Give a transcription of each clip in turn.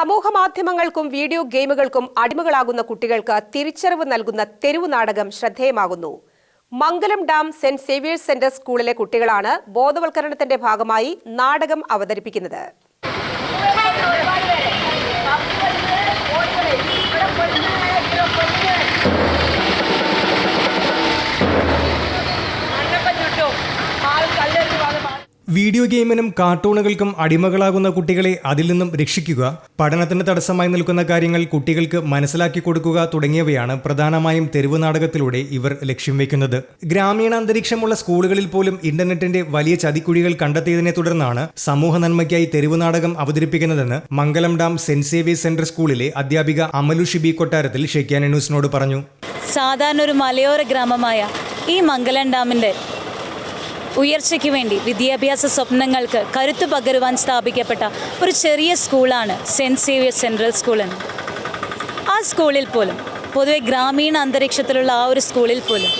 സമൂഹ മാധ്യമങ്ങൾക്കും വീഡിയോ ഗെയിമുകൾക്കും അടിമകളാകുന്ന കുട്ടികൾക്ക് തിരിച്ചറിവ് നൽകുന്ന തെരുവു നാടകം ശ്രദ്ധേയമാകുന്നു. Mangalam dam saint Xavier's centre സ്കൂളിലെ കുട്ടികളാണ് ബോധവൽക്കരണത്തിന്റെ ഭാഗമായി നാടകം അവതരിപ്പിക്കുന്നത്. വീഡിയോ ഗെയിമിനും കാർട്ടൂണുകൾക്കും അടിമകളാകുന്ന കുട്ടികളെ അതിൽ നിന്നും രക്ഷിക്കുക പഠനത്തിന് തടസ്സമായി നിൽക്കുന്ന കാര്യങ്ങൾ കുട്ടികൾക്ക് മനസ്സിലാക്കി കൊടുക്കുക തുടങ്ങിയവയാണ് പ്രധാനമായും തെരുവ് നാടകത്തിലൂടെ ഇവർ ലക്ഷ്യം വെക്കുന്നത് ഗ്രാമീണ അന്തരീക്ഷമുള്ള സ്കൂളുകളിൽ പോലും ഇന്റർനെറ്റിന്റെ വലിയ ചതിക്കുഴികൾ കണ്ടെത്തിയതിനെ തുടർന്നാണ് സമൂഹ നന്മയ്ക്കായി തെരുവ് നാടകം അവതരിപ്പിക്കുന്നതെന്ന് Mangalam dam saint Xavier's centre സ്കൂളിലെ അധ്യാപിക അമലു ഷിബി കൊട്ടാരത്തിൽ ഷെയ്ക്കാന ന്യൂസിനോട് പറഞ്ഞു. സാധാരണ ഒരു മലയോര ഗ്രാമമായ ഈ മംഗലം ഡാമിന്റെ ഉയർച്ചയ്ക്ക് വേണ്ടി വിദ്യാഭ്യാസ സ്വപ്നങ്ങൾക്ക് കരുത്തു പകരുവാൻ സ്ഥാപിക്കപ്പെട്ട ഒരു ചെറിയ സ്കൂളാണ് സെന്റ് സേവിയർ സെൻട്രൽ സ്കൂൾ എന്ന്. ആ സ്കൂളിൽ പോലും പൊതുവെ ഗ്രാമീണ അന്തരീക്ഷത്തിലുള്ള ആ ഒരു സ്കൂളിൽ പോലും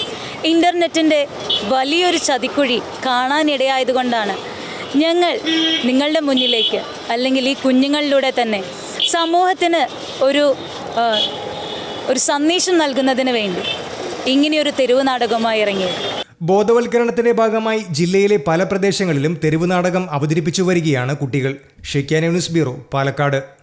ഇന്റർനെറ്റിന്റെ വലിയൊരു ചതിക്കുഴി കാണാനിടയായതുകൊണ്ടാണ് ഞങ്ങൾ നിങ്ങളുടെ മുന്നിലേക്ക് അല്ലെങ്കിൽ ഈ കുഞ്ഞുങ്ങളിലൂടെ തന്നെ സമൂഹത്തിന് ഒരു ഒരു സന്ദേശം നൽകുന്നതിന് വേണ്ടി ഇങ്ങനെയൊരു തെരുവ് നാടകമായി ഇറങ്ങിയത്. ബോധവൽക്കരണത്തിന്റെ ഭാഗമായി ജില്ലയിലെ പല പ്രദേശങ്ങളിലും തെരുവ് നാടകം അവതരിപ്പിച്ചു വരികയാണ് കുട്ടികൾ. ഷെയ്ക്കാന ന്യൂസ് ബ്യൂറോ പാലക്കാട്.